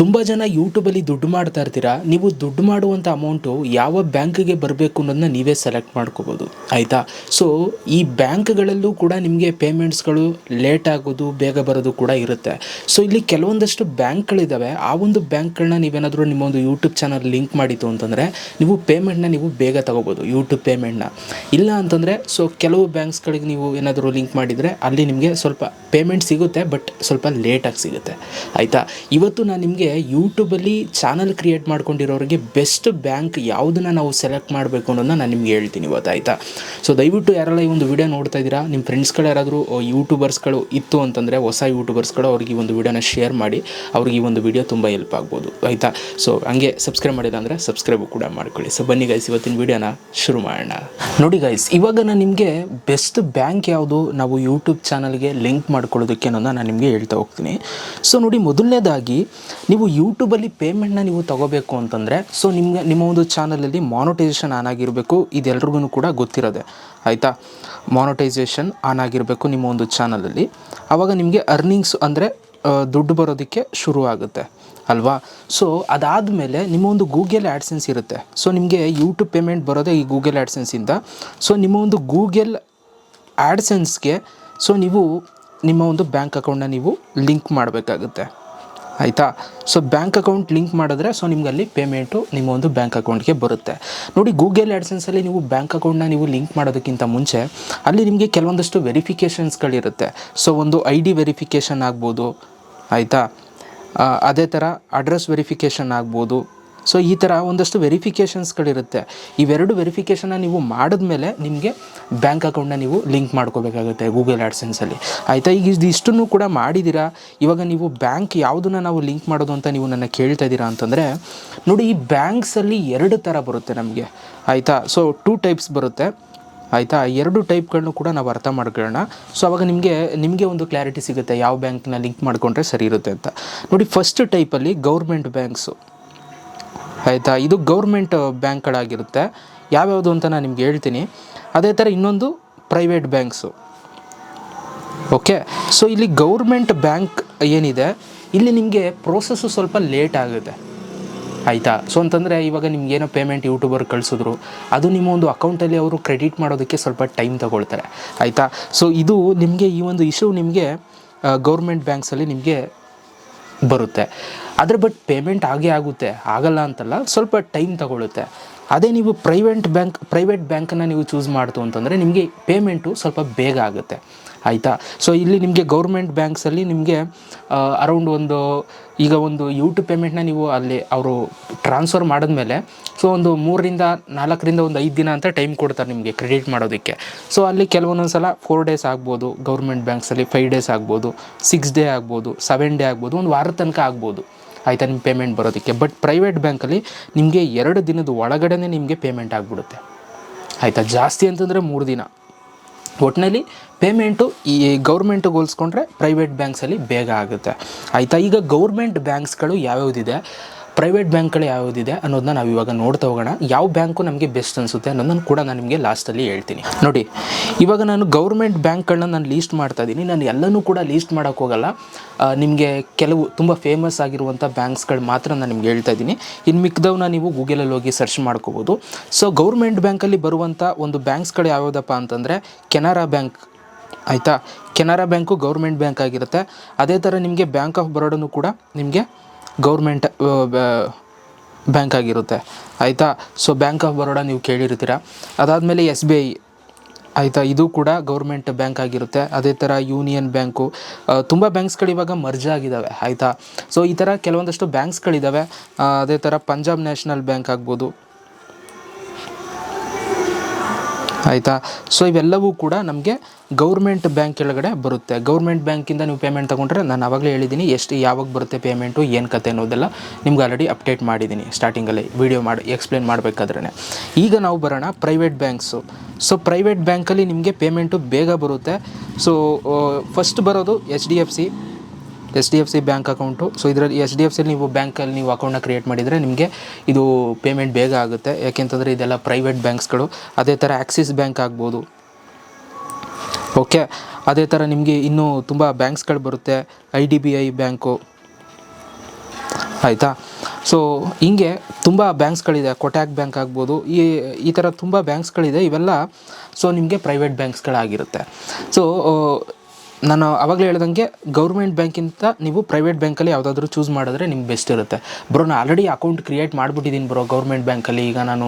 ತುಂಬ ಜನ ಯೂಟ್ಯೂಬಲ್ಲಿ ದುಡ್ಡು ಮಾಡ್ತಾ ಇರ್ತೀರಾ? ನೀವು ದುಡ್ಡು ಮಾಡುವಂಥ ಅಮೌಂಟು ಯಾವ ಬ್ಯಾಂಕ್ಗೆ ಬರಬೇಕು ಅನ್ನೋದನ್ನ ನೀವೇ ಸೆಲೆಕ್ಟ್ ಮಾಡ್ಕೋಬೋದು. ಆಯಿತಾ? ಸೊ ಈ ಬ್ಯಾಂಕ್ಗಳಲ್ಲೂ ಕೂಡ ನಿಮಗೆ ಪೇಮೆಂಟ್ಸ್ಗಳು ಲೇಟ್ ಆಗೋದು, ಬೇಗ ಬರೋದು ಕೂಡ ಇರುತ್ತೆ. ಸೊ ಇಲ್ಲಿ ಕೆಲವೊಂದಷ್ಟು ಬ್ಯಾಂಕ್ಗಳಿದ್ದಾವೆ ಆ ಒಂದು ಬ್ಯಾಂಕ್ಗಳನ್ನ ನೀವೇನಾದರೂ ನಿಮ್ಮ ಒಂದು ಯೂಟ್ಯೂಬ್ ಚಾನಲ್ ಲಿಂಕ್ ಮಾಡಿತ್ತು ಅಂತಂದರೆ, ನೀವು ಪೇಮೆಂಟ್ನ ನೀವು ಬೇಗ ತಗೋಬೋದು ಯೂಟ್ಯೂಬ್ ಪೇಮೆಂಟ್ನ ಇಲ್ಲ ಅಂತಂದರೆ ಸೊ ಕೆಲವು ಬ್ಯಾಂಕ್ಸ್ಗಳಿಗೆ ನೀವು ಏನಾದರೂ ಲಿಂಕ್ ಮಾಡಿದರೆ, ಅಲ್ಲಿ ನಿಮಗೆ ಸ್ವಲ್ಪ ಪೇಮೆಂಟ್ ಸಿಗುತ್ತೆ ಬಟ್ ಸ್ವಲ್ಪ ಲೇಟಾಗಿ ಸಿಗುತ್ತೆ. ಆಯಿತಾ? ಇವತ್ತು ನಾನು ನಿಮಗೆ ಯೂಟ್ಯೂಬಲ್ಲಿ ಚಾನಲ್ ಕ್ರಿಯೇಟ್ ಮಾಡ್ಕೊಂಡಿರೋರಿಗೆ ಬೆಸ್ಟ್ ಬ್ಯಾಂಕ್ ಯಾವುದನ್ನ ನಾವು ಸೆಲೆಕ್ಟ್ ಮಾಡಬೇಕು ಅನ್ನೋದನ್ನ ನಾನು ನಿಮ್ಗೆ ಹೇಳ್ತೀನಿ ಇವತ್ತು ಆಯಿತಾ ಸೊ ದಯವಿಟ್ಟು ಯಾರೆಲ್ಲ ಈ ಒಂದು ವಿಡಿಯೋ ನೋಡ್ತಾ ಇದ್ದೀರಾ ನಿಮ್ಮ ಫ್ರೆಂಡ್ಸ್ಗಳು ಯಾರಾದರೂ ಯೂಟ್ಯೂಬರ್ಸ್ಗಳು ಇತ್ತು ಅಂತಂದರೆ ಹೊಸ ಯೂಟ್ಯೂಬರ್ಸ್ಗಳು ಅವ್ರಿಗೆ ಈ ಒಂದು ವಿಡಿಯೋನ ಶೇರ್ ಮಾಡಿ, ಅವ್ರಿಗೆ ಈ ಒಂದು ವಿಡಿಯೋ ತುಂಬ ಹೆಲ್ಪ್ ಆಗ್ಬೋದು, ಆಯಿತಾ? ಸೊ ಹಂಗೆ ಸಬ್ಸ್ಕ್ರೈಬ್ ಮಾಡಿಲ್ಲ ಅಂದರೆ ಸಬ್ಸ್ಕ್ರೈಬ್ ಕೂಡ ಮಾಡ್ಕೊಳ್ಳಿ. ಸೊ ಬನ್ನಿ ಗೈಸ್ ಇವತ್ತಿನ ವಿಡಿಯೋನ ಶುರು ಮಾಡೋಣ. ನೋಡಿ ಗೈಸ್ ಇವಾಗ ನಾನು ನಿಮಗೆ ಬೆಸ್ಟ್ ಬ್ಯಾಂಕ್ ಯಾವುದು ನಾವು ಯೂಟ್ಯೂಬ್ ಚಾನಲ್ಗೆ ಲಿಂಕ್ ಮಾಡ್ಕೊಳ್ಳೋದಕ್ಕೆ ಅನ್ನೋದನ್ನ ನಾನು ನಿಮಗೆ ಹೇಳ್ತಾ ಹೋಗ್ತೀನಿ. ಸೊ ನೋಡಿ ಮೊದಲನೇದಾಗಿ ನೀವು ಯೂಟ್ಯೂಬಲ್ಲಿ ಪೇಮೆಂಟ್ನ ನೀವು ತಗೋಬೇಕು ಅಂತಂದರೆ ಸೊ ನಿಮಗೆ, ನಿಮ್ಮ ಒಂದು ಚಾನಲಲ್ಲಿ ಮಾನಿಟೈಸೇಷನ್ ಆನ್ ಆಗಿರಬೇಕು ಇದೆಲ್ರಿಗೂ ಕೂಡ ಗೊತ್ತಿರೋದೆ, ಆಯಿತಾ? ಮಾನಿಟೈಸೇಷನ್ ಆನ್ ಆಗಿರಬೇಕು ನಿಮ್ಮ ಒಂದು ಚಾನಲಲ್ಲಿ ಆವಾಗ ನಿಮಗೆ ಅರ್ನಿಂಗ್ಸ್ ಅಂದರೆ ದುಡ್ಡು ಬರೋದಕ್ಕೆ ಶುರು ಆಗುತ್ತೆ, ಅಲ್ವಾ? ಸೊ ಅದಾದಮೇಲೆ ನಿಮ್ಮ ಒಂದು ಗೂಗಲ್ ಆ್ಯಡ್ಸೆನ್ಸ್ ಇರುತ್ತೆ. ಸೊ ನಿಮಗೆ ಯೂಟ್ಯೂಬ್ ಪೇಮೆಂಟ್ ಬರೋದೇ ಈ ಗೂಗಲ್ ಆ್ಯಡ್ಸೆನ್ಸಿಂದ ಸೊ ನಿಮ್ಮ ಒಂದು ಗೂಗಲ್ ಆ್ಯಡ್ಸೆನ್ಸ್ಗೆ ಸೊ ನೀವು ನಿಮ್ಮ ಒಂದು ಬ್ಯಾಂಕ್ ಅಕೌಂಟನ್ನ ನೀವು ಲಿಂಕ್ ಮಾಡಬೇಕಾಗುತ್ತೆ. ಆಯಿತಾ? ಸೊ ಬ್ಯಾಂಕ್ ಅಕೌಂಟ್ ಲಿಂಕ್ ಮಾಡಿದ್ರೆ ಸೊ ನಿಮ್ಗೆ ಅಲ್ಲಿ ಪೇಮೆಂಟು ನಿಮ್ಮ ಒಂದು ಬ್ಯಾಂಕ್ ಅಕೌಂಟ್ಗೆ ಬರುತ್ತೆ. ನೋಡಿ ಗೂಗಲ್ ಆ್ಯಡ್ಸೆನ್ಸಲ್ಲಿ ನೀವು ಬ್ಯಾಂಕ್ ಅಕೌಂಟ್ನ ನೀವು ಲಿಂಕ್ ಮಾಡೋದಕ್ಕಿಂತ ಮುಂಚೆ, ಅಲ್ಲಿ ನಿಮಗೆ ಕೆಲವೊಂದಷ್ಟು ವೆರಿಫಿಕೇಷನ್ಸ್ಗಳಿರುತ್ತೆ ಸೊ ಒಂದು ಐ ಡಿ ವೆರಿಫಿಕೇಷನ್ ಆಗ್ಬೋದು, ಆಯಿತಾ? ಅದೇ ಥರ ಅಡ್ರೆಸ್ ವೆರಿಫಿಕೇಷನ್ ಆಗ್ಬೋದು ಸೊ ಈ ಥರ ಒಂದಷ್ಟು ವೆರಿಫಿಕೇಷನ್ಸ್ಗಳಿರುತ್ತೆ ಇವೆರಡು ವೆರಿಫಿಕೇಷನ್ನ ನೀವು ಮಾಡಿದ್ಮೇಲೆ ನಿಮಗೆ ಬ್ಯಾಂಕ್ ಅಕೌಂಟ್ನ ನೀವು ಲಿಂಕ್ ಮಾಡ್ಕೋಬೇಕಾಗುತ್ತೆ ಗೂಗಲ್ ಆ್ಯಡ್ಸೆನ್ಸಲ್ಲಿ ಆಯಿತಾ? ಈಗ ಇದಿಷ್ಟನ್ನು ಕೂಡ ಮಾಡಿದ್ದೀರಾ ಇವಾಗ ನೀವು ಬ್ಯಾಂಕ್ ಯಾವುದನ್ನು ನಾವು ಲಿಂಕ್ ಮಾಡೋದು ಅಂತ ನೀವು ನನ್ನ ಕೇಳ್ತಾ ಇದ್ದೀರಾ ಅಂತಂದರೆ, ನೋಡಿ ಈ ಬ್ಯಾಂಕ್ಸಲ್ಲಿ ಎರಡು ಥರ ಬರುತ್ತೆ ನಮಗೆ. ಆಯಿತಾ? ಸೊ ಟೂ ಟೈಪ್ಸ್ ಬರುತ್ತೆ. ಆಯಿತಾ? ಎರಡು ಟೈಪ್ಗಳನ್ನು ಕೂಡ ನಾವು ಅರ್ಥ ಮಾಡ್ಕೊಳ್ಳೋಣ. ಸೊ ಅವಾಗ ನಿಮಗೆ ನಿಮಗೆ ಒಂದು ಕ್ಲಾರಿಟಿ ಸಿಗುತ್ತೆ, ಯಾವ ಬ್ಯಾಂಕ್ನ ಲಿಂಕ್ ಮಾಡಿಕೊಂಡ್ರೆ ಸರಿ ಇರುತ್ತೆ ಅಂತ. ನೋಡಿ ಫಸ್ಟ್ ಟೈಪಲ್ಲಿ ಗೌರ್ಮೆಂಟ್ ಬ್ಯಾಂಕ್ಸು ಆಯಿತಾ? ಇದು ಗೌರ್ಮೆಂಟ್ ಬ್ಯಾಂಕ್ಗಳಾಗಿರುತ್ತೆ. ಯಾವ್ಯಾವುದು ಅಂತ ನಾನು ನಿಮ್ಗೆ ಹೇಳ್ತೀನಿ. ಅದೇ ಥರ ಇನ್ನೊಂದು ಪ್ರೈವೇಟ್ ಬ್ಯಾಂಕ್ಸು. ಓಕೆ? ಸೊ, ಇಲ್ಲಿ ಗೌರ್ಮೆಂಟ್ ಬ್ಯಾಂಕ್ ಏನಿದೆ, ಇಲ್ಲಿ ನಿಮಗೆ ಪ್ರೋಸೆಸ್ಸು ಸ್ವಲ್ಪ ಲೇಟ್ ಆಗುತ್ತೆ. ಆಯಿತಾ? ಸೊ, ಅಂತಂದರೆ ಇವಾಗ ನಿಮ್ಗೇನೋ ಪೇಮೆಂಟ್ ಯೂಟ್ಯೂಬರ್ ಕಳಿಸಿದ್ರು, ಅದು ನಿಮ್ಮ ಒಂದು ಅಕೌಂಟಲ್ಲಿ ಅವರು ಕ್ರೆಡಿಟ್ ಮಾಡೋದಕ್ಕೆ ಸ್ವಲ್ಪ ಟೈಮ್ ತಗೊಳ್ತಾರೆ. ಆಯಿತಾ? ಸೊ, ಇದು ನಿಮಗೆ ಈ ಒಂದು ಇಶ್ಯೂ ನಿಮಗೆ ಗೌರ್ಮೆಂಟ್ ಬ್ಯಾಂಕ್ಸಲ್ಲಿ ನಿಮಗೆ ಬರುತ್ತೆ. ಆದರೆ ಬಟ್ ಪೇಮೆಂಟ್ ಆಗೇ ಆಗುತ್ತೆ. ಆಗಲ್ಲ ಅಂತಲ್ಲ, ಸ್ವಲ್ಪ ಟೈಮ್ ತಗೊಳುತ್ತೆ. ಅದೇ ನೀವು ಪ್ರೈವೇಟ್ ಬ್ಯಾಂಕ್ ಪ್ರೈವೇಟ್ ಬ್ಯಾಂಕನ್ನು ನೀವು ಚೂಸ್ ಮಾಡ್ತು ಅಂತಂದರೆ ನಿಮಗೆ ಪೇಮೆಂಟು ಸ್ವಲ್ಪ ಬೇಗ ಆಗುತ್ತೆ. ಆಯಿತಾ? ಸೊ ಇಲ್ಲಿ ನಿಮಗೆ ಗೌರ್ಮೆಂಟ್ ಬ್ಯಾಂಕ್ಸಲ್ಲಿ ನಿಮಗೆ ಅರೌಂಡ್ ಒಂದು, ಈಗ ಒಂದು ಯೂಟ್ಯೂಬ್ ಪೇಮೆಂಟ್ನ ನೀವು ಅಲ್ಲಿ ಅವರು ಟ್ರಾನ್ಸ್ಫರ್ ಮಾಡಿದ್ಮೇಲೆ ಸೊ ಒಂದು ಮೂರರಿಂದ ನಾಲ್ಕರಿಂದ ಒಂದು ಐದು ದಿನ ಅಂತ ಟೈಮ್ ಕೊಡ್ತಾರೆ ನಿಮಗೆ ಕ್ರೆಡಿಟ್ ಮಾಡೋದಕ್ಕೆ. ಸೊ ಅಲ್ಲಿ ಕೆಲವೊಂದೊಂದು ಸಲ ಫೋರ್ ಡೇಸ್ ಆಗ್ಬೋದು ಗೌರ್ಮೆಂಟ್ ಬ್ಯಾಂಕ್ಸಲ್ಲಿ ಫೈವ್ ಡೇಸ್ ಆಗ್ಬೋದು ಸಿಕ್ಸ್ ಡೇ ಆಗ್ಬೋದು ಸೆವೆನ್ ಡೇ ಆಗ್ಬೋದು, ಒಂದು ವಾರದ ತನಕ ಆಗ್ಬೋದು. ಆಯಿತಾ? ನಿಮ್ಮ ಪೇಮೆಂಟ್ ಬರೋದಕ್ಕೆ. ಬಟ್ ಪ್ರೈವೇಟ್ ಬ್ಯಾಂಕಲ್ಲಿ ನಿಮಗೆ ಎರಡು ದಿನದ ಒಳಗಡೆ ನಿಮಗೆ ಪೇಮೆಂಟ್ ಆಗಿಬಿಡುತ್ತೆ. ಆಯಿತಾ? ಜಾಸ್ತಿ ಅಂತಂದರೆ ಮೂರು ದಿನ. ಒಟ್ಟಿನಲ್ಲಿ ಪೇಮೆಂಟು ಈ ಗೌರ್ಮೆಂಟಿಗೆ ಹೋಲಿಸ್ಕೊಂಡ್ರೆ ಪ್ರೈವೇಟ್ ಬ್ಯಾಂಕ್ಸಲ್ಲಿ ಬೇಗ ಆಗುತ್ತೆ. ಆಯಿತಾ? ಈಗ ಗೌರ್ಮೆಂಟ್ ಬ್ಯಾಂಕ್ಸ್ಗಳು ಯಾವ್ಯಾವುದಿದೆ? ಪ್ರೈವೇಟ್ ಬ್ಯಾಂಕ್ಗಳು ಯಾವುದಿದೆ ಅನ್ನೋದನ್ನ ನಾವು ಇವಾಗ ನೋಡ್ತಾ ಹೋಗೋಣ. ಯಾವ ಬ್ಯಾಂಕು ನಮಗೆ ಬೆಸ್ಟ್ ಅನಿಸುತ್ತೆ ಅನ್ನೋದನ್ನು ಕೂಡ ನಾನು ನಿಮಗೆ ಲಾಸ್ಟಲ್ಲಿ ಹೇಳ್ತೀನಿ. ನೋಡಿ, ಇವಾಗ ನಾನು ಗೌರ್ಮೆಂಟ್ ಬ್ಯಾಂಕ್ಗಳನ್ನ ನಾನು ಲೀಸ್ಟ್ ಮಾಡ್ತಾ ಇದ್ದೀನಿ. ನಾನು ಎಲ್ಲನೂ ಕೂಡ ಲೀಸ್ಟ್ ಮಾಡೋಕ್ಕೆ ಹೋಗಲ್ಲ. ನಿಮಗೆ ಕೆಲವು ತುಂಬ ಫೇಮಸ್ ಆಗಿರುವಂಥ ಬ್ಯಾಂಕ್ಸ್ಗಳು ಮಾತ್ರ ನಾನು ನಿಮ್ಗೆ ಹೇಳ್ತಾ ಇದ್ದೀನಿ. ಇನ್ನು ಮಿಕ್ದವನ್ನ ನೀವು ಗೂಗಲಲ್ಲಿ ಹೋಗಿ ಸರ್ಚ್ ಮಾಡ್ಕೋಬೋದು. ಸೊ ಗೌರ್ಮೆಂಟ್ ಬ್ಯಾಂಕಲ್ಲಿ ಬರುವಂಥ ಒಂದು ಬ್ಯಾಂಕ್ಸ್ಗಳು ಯಾವ್ಯಾವ್ದಪ್ಪ ಅಂತಂದರೆ, ಕೆನರಾ ಬ್ಯಾಂಕ್. ಆಯಿತಾ? ಕೆನರಾ ಬ್ಯಾಂಕು ಗೌರ್ಮೆಂಟ್ ಬ್ಯಾಂಕ್ ಆಗಿರುತ್ತೆ. ಅದೇ ಥರ ನಿಮಗೆ ಬ್ಯಾಂಕ್ ಆಫ್ ಬರೋಡನು ಕೂಡ ನಿಮಗೆ ಗೌರ್ಮೆಂಟ್ ಬ್ಯಾಂಕ್ ಆಗಿರುತ್ತೆ. ಆಯಿತಾ? ಸೊ ಬ್ಯಾಂಕ್ ಆಫ್ ಬರೋಡ ನೀವು ಕೇಳಿರ್ತೀರ? ಅದಾದಮೇಲೆ ಎಸ್ ಬಿ ಐ ಆಯಿತಾ? ಇದು ಕೂಡ ಗೌರ್ಮೆಂಟ್ ಬ್ಯಾಂಕ್ ಆಗಿರುತ್ತೆ. ಅದೇ ಥರ ಯೂನಿಯನ್ ಬ್ಯಾಂಕು. ತುಂಬ ಬ್ಯಾಂಕ್ಸ್ಗಳು ಇವಾಗ ಮರ್ಜ್ ಆಗಿದ್ದಾವೆ ಆಯಿತಾ? ಸೊ ಈ ಥರ ಕೆಲವೊಂದಷ್ಟು ಬ್ಯಾಂಕ್ಸ್ಗಳಿದ್ದಾವೆ ಅದೇ ಥರ ಪಂಜಾಬ್ ನ್ಯಾಷನಲ್ ಬ್ಯಾಂಕ್ ಆಗ್ಬೋದು. ಆಯಿತಾ? ಸೊ ಇವೆಲ್ಲವೂ ಕೂಡ ನಮಗೆ ಗೌರ್ಮೆಂಟ್ ಬ್ಯಾಂಕ್ ಕೆಳಗಡೆ ಬರುತ್ತೆ. ಗೌರ್ಮೆಂಟ್ ಬ್ಯಾಂಕಿಂದ ನೀವು ಪೇಮೆಂಟ್ ತೊಗೊಂಡ್ರೆ ನಾನು ಆವಾಗಲೇ ಹೇಳಿದ್ದೀನಿ ಎಷ್ಟು ಯಾವಾಗ ಬರುತ್ತೆ ಪೇಮೆಂಟು ಏನು ಕತೆ ಅನ್ನೋದೆಲ್ಲ ನಿಮ್ಗೆ ಆಲ್ರೆಡಿ ಅಪ್ಡೇಟ್ ಮಾಡಿದ್ದೀನಿ ಸ್ಟಾರ್ಟಿಂಗಲ್ಲಿ ವೀಡಿಯೋ ಮಾಡಿ ಎಕ್ಸ್ಪ್ಲೇನ್ ಮಾಡಬೇಕಾದ್ರೆ ಈಗ ನಾವು ಬರೋಣ ಪ್ರೈವೇಟ್ ಬ್ಯಾಂಕ್ಸು ಸೊ ಪ್ರೈವೇಟ್ ಬ್ಯಾಂಕಲ್ಲಿ ನಿಮಗೆ ಪೇಮೆಂಟು ಬೇಗ ಬರುತ್ತೆ. ಸೊ ಫಸ್ಟ್ ಬರೋದು H D F C H D F C bank account. So ಇದರಲ್ಲಿ ಎಸ್ ಡಿ ಎಫ್ ಸಿಲಿ ನೀವು ಬ್ಯಾಂಕಲ್ಲಿ ನೀವು ಅಕೌಂಟ್ನ ಕ್ರಿಯೇಟ್ ಮಾಡಿದರೆ ನಿಮಗೆ ಇದು ಪೇಮೆಂಟ್ ಬೇಗ ಆಗುತ್ತೆ. ಯಾಕೆಂತಂದರೆ ಇದೆಲ್ಲ ಪ್ರೈವೇಟ್ ಬ್ಯಾಂಕ್ಸ್ಗಳು ಅದೇ ಥರ ಆ್ಯಕ್ಸಿಸ್ ಬ್ಯಾಂಕ್ ಆಗ್ಬೋದು. ಓಕೆ ಅದೇ ಥರ ನಿಮಗೆ ಇನ್ನೂ ತುಂಬ ಬ್ಯಾಂಕ್ಸ್ಗಳು ಬರುತ್ತೆ. I D B I bank. ಆಯಿತಾ? ಸೊ ಹಿಂಗೆ ತುಂಬ ಬ್ಯಾಂಕ್ಸ್ಗಳಿದೆ ಕೊಟ್ಯಾಕ್ ಬ್ಯಾಂಕ್ ಆಗ್ಬೋದು. ಈ ಈ ಥರ ತುಂಬ ಬ್ಯಾಂಕ್ಸ್ಗಳಿದೆ ಇವೆಲ್ಲ ಸೊ ನಿಮಗೆ ಪ್ರೈವೇಟ್ ಬ್ಯಾಂಕ್ಸ್ಗಳಾಗಿರುತ್ತೆ ಸೊ ನಾನು ಆವಾಗಲೇ ಹೇಳ್ದಂಗೆ ಗೌರ್ಮೆಂಟ್ ಬ್ಯಾಂಕಿಂತ ನೀವು ಪ್ರೈವೇಟ್ ಬ್ಯಾಂಕಲ್ಲಿ ಯಾವುದಾದ್ರೂ ಚೂಸ್ ಮಾಡಿದ್ರೆ ನಿಮ್ಗೆ ಬೆಸ್ಟ್ ಇರುತ್ತೆ. ಬ್ರೋ ನಾನು ಆಲ್ರೆಡಿ ಅಕೌಂಟ್ ಕ್ರಿಯೇಟ್ ಮಾಡಿಬಿಟ್ಟಿದ್ದೀನಿ ಬ್ರೋ ಗೌರ್ಮೆಂಟ್ ಬ್ಯಾಂಕಲ್ಲಿ. ಈಗ ನಾನು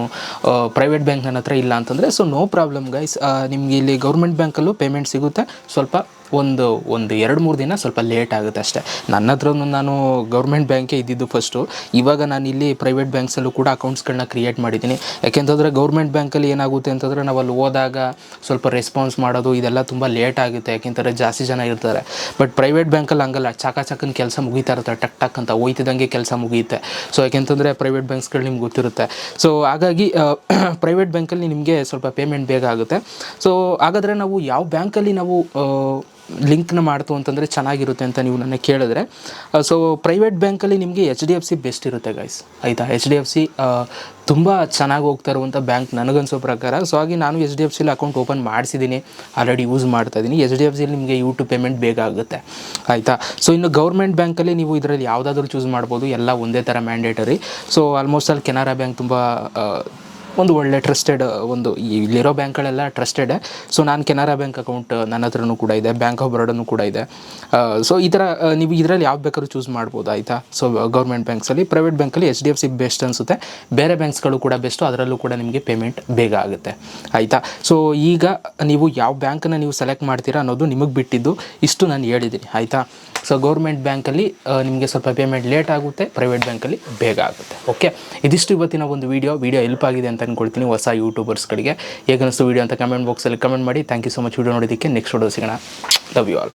ಪ್ರೈವೇಟ್ ಬ್ಯಾಂಕ್ ನನ್ನ ಹತ್ರ ಇಲ್ಲ ಅಂತಂದರೆ ಸೊ ನೋ ಪ್ರಾಬ್ಲಮ್ ಗೈಸ್ ನಿಮಗೆ ಇಲ್ಲಿ ಗೌರ್ಮೆಂಟ್ ಬ್ಯಾಂಕಲ್ಲೂ ಪೇಮೆಂಟ್ ಸಿಗುತ್ತೆ. ಸ್ವಲ್ಪ ಒಂದು ಒಂದು ಎರಡು, ಮೂರು ದಿನ ಸ್ವಲ್ಪ ಲೇಟ್ ಆಗುತ್ತೆ ಅಷ್ಟೇ. ನನ್ನ ಹತ್ರನೂ ನಾನು ಗೌರ್ಮೆಂಟ್ ಬ್ಯಾಂಕೇ ಇದ್ದಿದ್ದು ಫಸ್ಟು ಇವಾಗ ನಾನು ಇಲ್ಲಿ ಪ್ರೈವೇಟ್ ಬ್ಯಾಂಕ್ಸಲ್ಲೂ ಕೂಡ ಅಕೌಂಟ್ಸ್ಗಳನ್ನ ಕ್ರಿಯೇಟ್ ಮಾಡಿದ್ದೀನಿ. ಯಾಕೆಂತಂದರೆ ಗೌರ್ಮೆಂಟ್ ಬ್ಯಾಂಕಲ್ಲಿ ಏನಾಗುತ್ತೆ ಅಂತಂದರೆ ನಾವು ಅಲ್ಲಿ ಹೋದಾಗ ಸ್ವಲ್ಪ ರೆಸ್ಪಾನ್ಸ್ ಮಾಡೋದು ಇದೆಲ್ಲ ತುಂಬ ಲೇಟ್ ಆಗುತ್ತೆ. ಯಾಕೆಂತಾರೆ ಜಾಸ್ತಿ ಜನ ಇರ್ತಾರೆ. ಬಟ್ ಪ್ರೈವೇಟ್ ಬ್ಯಾಂಕಲ್ಲಿ ಹಂಗಲ್ಲ. ಚಾಕ ಚಾಕನ್ ಕೆಲಸ ಮುಗಿತಾ ಇರುತ್ತೆ. ಟಕ್ ಟಕ್ ಅಂತ ಹೋಯ್ತಿದ್ದಂಗೆ ಕೆಲಸ ಮುಗಿಯುತ್ತೆ ಸೊ ಯಾಕೆಂತಂದರೆ ಪ್ರೈವೇಟ್ ಬ್ಯಾಂಕ್ಸ್ಗಳು ನಿಮ್ಗೆ ಗೊತ್ತಿರುತ್ತೆ. ಸೊ ಹಾಗಾಗಿ ಪ್ರೈವೇಟ್ ಬ್ಯಾಂಕಲ್ಲಿ ನಿಮಗೆ ಸ್ವಲ್ಪ ಪೇಮೆಂಟ್ ಬೇಗ ಆಗುತ್ತೆ. ಸೊ ಹಾಗಾದರೆ ನಾವು ಯಾವ ಬ್ಯಾಂಕಲ್ಲಿ ನಾವು ಲಿಂಕ್ನ ಮಾಡ್ತು ಅಂತಂದರೆ ಚೆನ್ನಾಗಿರುತ್ತೆ ಅಂತ ನೀವು ನನ್ನ ಕೇಳಿದ್ರೆ. ಸೊ ಪ್ರೈವೇಟ್ ಬ್ಯಾಂಕಲ್ಲಿ ನಿಮಗೆ H D F C best ಇರುತ್ತೆ ಗೈಸ್ ಆಯಿತಾ? ಎಚ್ ಡಿ ಎಫ್ ಸಿ ತುಂಬ ಚೆನ್ನಾಗಿ ಹೋಗ್ತಾ ಇರುವಂಥ ಬ್ಯಾಂಕ್ ನನಗನ್ಸೋ ಪ್ರಕಾರ. ಸೊ ಹಾಗೆ ನಾನು ಎಚ್ ಡಿ ಎಫ್ ಸಿಲಿ ಅಕೌಂಟ್ ಓಪನ್ ಮಾಡಿಸಿದ್ದೀನಿ ಆಲ್ರೆಡಿ ಯೂಸ್ ಮಾಡ್ತಾ ಇದ್ದೀನಿ ಎಚ್ ಡಿ ಎಫ್ ಸಿಲಿ ನಿಮಗೆ ಯು ಟು ಪೇಮೆಂಟ್ ಬೇಗ ಆಗುತ್ತೆ ಆಯಿತಾ? ಸೊ ಇನ್ನು ಗೌರ್ಮೆಂಟ್ ಬ್ಯಾಂಕಲ್ಲಿ ನೀವು ಇದರಲ್ಲಿ ಯಾವುದಾದ್ರೂ ಚೂಸ್ ಮಾಡ್ಬೋದು. ಎಲ್ಲ ಒಂದೇ ಥರ ಮ್ಯಾಂಡೇಟರಿ ಸೊ ಆಲ್ಮೋಸ್ಟ್ ಅಲ್ಲಿ ಕೆನರಾ ಬ್ಯಾಂಕ್ ತುಂಬ ಒಂದು ಒಳ್ಳೆ ಟ್ರಸ್ಟೆಡ್ ಒಂದು ಇಲ್ಲಿರೋ ಬ್ಯಾಂಕ್ಗಳೆಲ್ಲ ಟ್ರಸ್ಟೆಡ್ ಸೊ ನಾನು ಕೆನರಾ ಬ್ಯಾಂಕ್ ಅಕೌಂಟ್ ನನ್ನ ಹತ್ರನೂ ಕೂಡ ಇದೆ ಬ್ಯಾಂಕ್ ಆಫ್ ಬರೋಡನೂ ಕೂಡ ಇದೆ. ಸೊ ಈ ಥರ ನೀವು ಇದರಲ್ಲಿ ಯಾವ ಬೇಕಾದ್ರೂ ಚೂಸ್ ಮಾಡ್ಬೋದು, ಆಯಿತಾ? ಸೊ ಗೌರ್ಮೆಂಟ್ ಬ್ಯಾಂಕ್ಸಲ್ಲಿ ಪ್ರೈವೇಟ್ ಬ್ಯಾಂಕಲ್ಲಿ H D F C best ಅನಿಸುತ್ತೆ. ಬೇರೆ ಬ್ಯಾಂಕ್ಸ್ಗಳು ಕೂಡ ಬೆಸ್ಟು ಅದರಲ್ಲೂ ಕೂಡ ನಿಮಗೆ ಪೇಮೆಂಟ್ ಬೇಗ ಆಗುತ್ತೆ, ಆಯಿತಾ? ಸೊ ಈಗ ನೀವು ಯಾವ ಬ್ಯಾಂಕನ್ನು ನೀವು ಸೆಲೆಕ್ಟ್ ಮಾಡ್ತೀರಾ ಅನ್ನೋದು ನಿಮಗೆ ಬಿಟ್ಟಿದ್ದು ಇಷ್ಟು ನಾನು ಹೇಳಿದ್ದೀನಿ, ಆಯಿತಾ? ಸೊ ಗೌರ್ಮೆಂಟ್ ಬ್ಯಾಂಕಲ್ಲಿ ನಿಮಗೆ ಸ್ವಲ್ಪ ಪೇಮೆಂಟ್ ಲೇಟ್ ಆಗುತ್ತೆ ಪ್ರೈವೇಟ್ ಬ್ಯಾಂಕಲ್ಲಿ ಬೇಗ ಆಗುತ್ತೆ. ಓಕೆ ಇದಿಷ್ಟು ಇವತ್ತಿನ ಒಂದು ವೀಡಿಯೋ ವೀಡಿಯೋ ಹೆಲ್ಪ್ ಆಗಿದೆ ಅಂತ ಅಂದ್ಕೊಳ್ತೀನಿ ಹೊಸ ಯೂಟ್ಯೂಬರ್ಸ್ಗಳಿಗೆ ಹೇಗೆ ಅನಿಸ್ತು ವೀಡಿಯೋ ಅಂತ ಕಮೆಂಟ್ ಬಾಕ್ಸಲ್ಲಿ ಕಮೆಂಟ್ ಮಾಡಿ. Thank you so much video ನೋಡೋದಕ್ಕೆ ನೆಕ್ಸ್ಟ್ ವೀಡಿಯೋ ಸಿಗೋಣ. Love you all